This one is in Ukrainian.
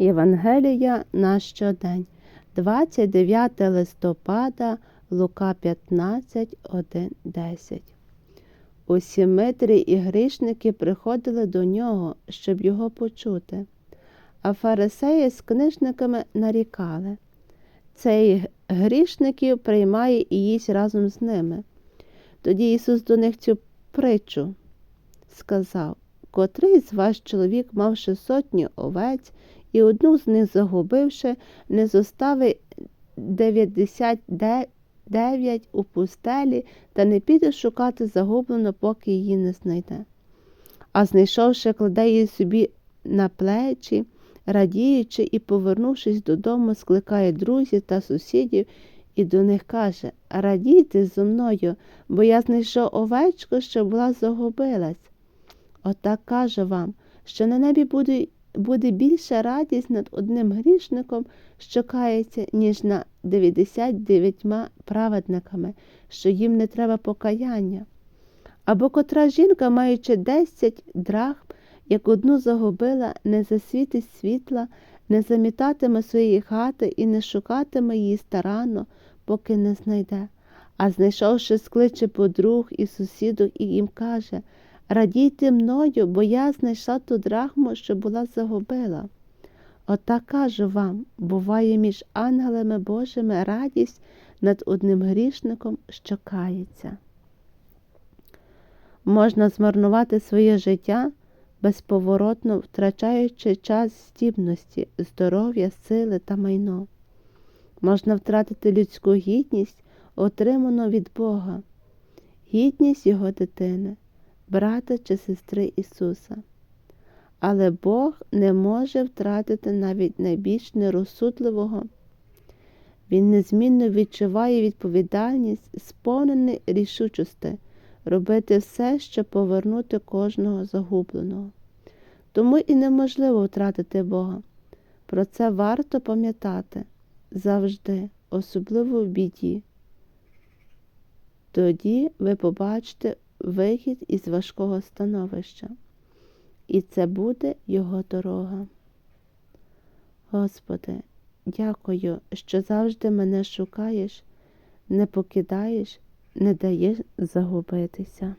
Євангелія на щодень, 29 листопада, Лука 15, 1, 10. Усі митрі і грішники приходили до нього, щоб його почути, а фарисеї з книжниками нарікали. Цей грішників приймає і їсть разом з ними. Тоді Ісус до них цю притчу сказав, котрий з вас чоловік, мавши сотні овець, і одну з них загубивши, не зостави дев'ятдесят дев'ять у пустелі та не піде шукати загублену, поки її не знайде. А знайшовши, кладе її собі на плечі, радіючи і, повернувшись додому, скликає друзів та сусідів і до них каже Радійте зо мною, бо я знайшов овечку, що була загубилась. Отак кажу вам, що на небі буде, буде більша радість над одним грішником, що кається, ніж на 99 праведниками, що їм не треба покаяння. Або котра жінка, маючи 10 драхм, як одну загубила, не засвітить світла, не замітатиме своєї хати і не шукатиме її старанно, поки не знайде. А знайшовши, скличе подруг і сусідок і їм каже Радійте мною, бо я знайшла ту драхму, що була загубила. Отак кажу вам, буває між ангелами Божими радість над одним грішником, що кається. Можна змарнувати своє життя, безповоротно втрачаючи час здібності, здоров'я, сили та майно. Можна втратити людську гідність, отриману від Бога, гідність Його дитини, брата чи сестри Ісуса. Але Бог не може втратити навіть найбільш нерозсудливого. Він незмінно відчуває відповідальність, сповнений рішучості робити все, щоб повернути кожного загубленого. Тому і неможливо втратити Бога. Про це варто пам'ятати завжди, особливо в біді. Тоді ви побачите вихід із важкого становища, і це буде його дорога. Господи, дякую, що завжди мене шукаєш, не покидаєш, не даєш загубитися.